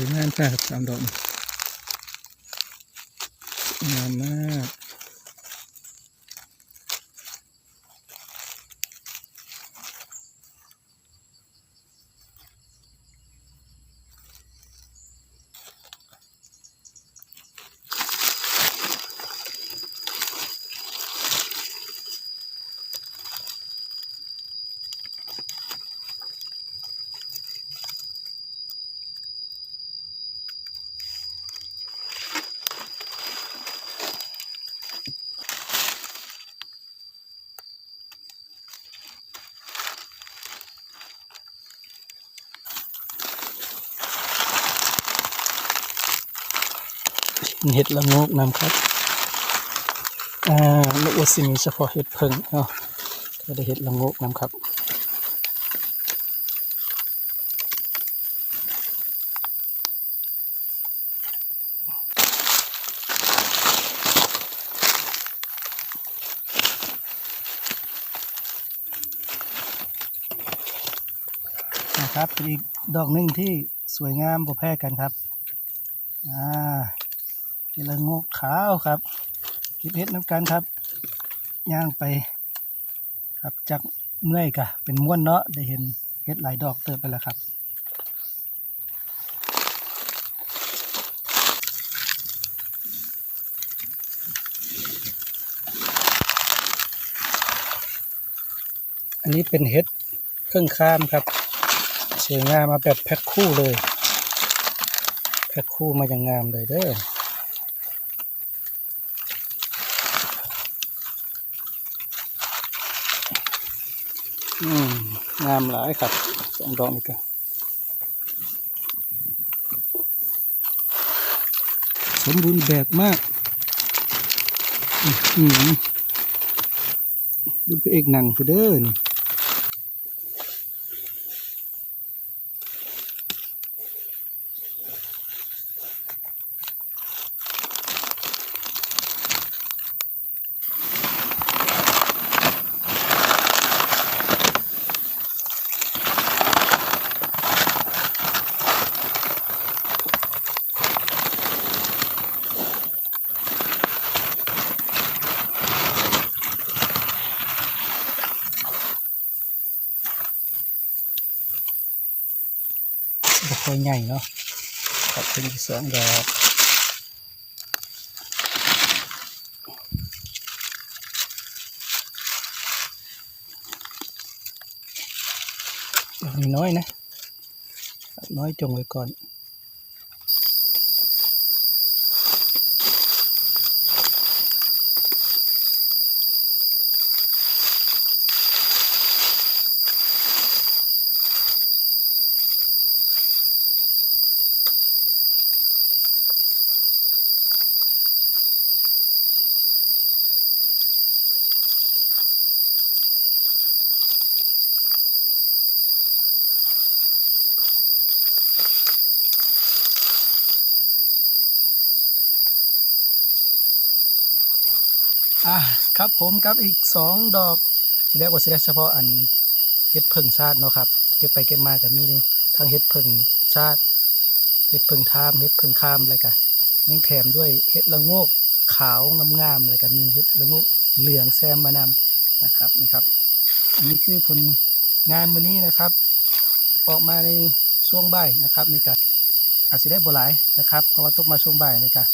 วยงามค่ะสามดอกงามมาก เห็ดละงกนำครับ อ่าไม่ว่าสิมีเฉพาะเห็ดเพิ่งเนาะก็ได้เห็ดละงกนำครับนะครับเป็นอีกดอกหนึ่งที่สวยงามบ่แพ้กันครับ อ่า เป็นละงกขาวครับเก็บเห็ดน้ำกันครับย่างไป ครับจากเมื่อยกะเป็นม้วนเนาะได้เห็นเห็ดหลายดอกเติบไปแล้วครับอันนี้เป็นเห็ดเครื่องข้ามครับสวยงามมาแบบแพ็คคู่เลย แพ็คคู่มาอย่างงามเลยเด้อ อืมงามหลายครับสองดอกนี่ก็สมบูรณ์แบบมากอืมดูพระเอกหนังคือเด้อนี่ บ่ ค่อยใหญ่เนาะขอบคุณที่สองดอกดอกนี้น้อยนะน้อยจงไว้ก่อน อะครับผมกับอีกสองดอก ที่แรกว่าสิได้เฉพาะอันเห็ดเพิ่งชาติเนาะครับ เก็บไปเก็บมากับมีนี่ทั้งเห็ดเพิ่งชาติเห็ดเพิ่งทามเห็ดเพิ่งคามอะไรกันยังแถมด้วยเห็ดละโงกขาวงามๆอะไรกันมีเห็ดละโงกเหลืองแซมมานำนะครับนี่ครับ อันนี้คือผลงานมื้อนี้นะครับ ออกมาในช่วงบ่ายนะครับนี่ก็อาจจะได้บ่หลายนะครับ เพราะว่าตกมาช่วงบ่ายนี่ก็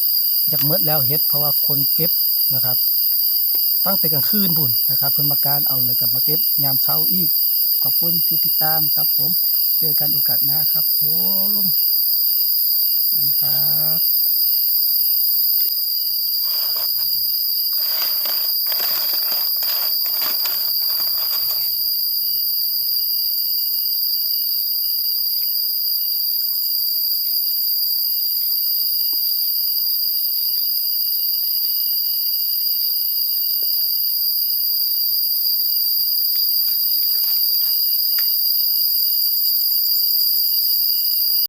จากเมดแล้วเฮ็ดเพราะว่าคนเก็บนะครับ ตั้งแต่กลางคืนพุ่นนะครับเพิ่นมาการเอาเลยกลับมาเก็บยามเช้าอีก ขอบคุณที่ติดตามครับผม เจอกันโอกาสหน้าครับผม สวัสดีครับ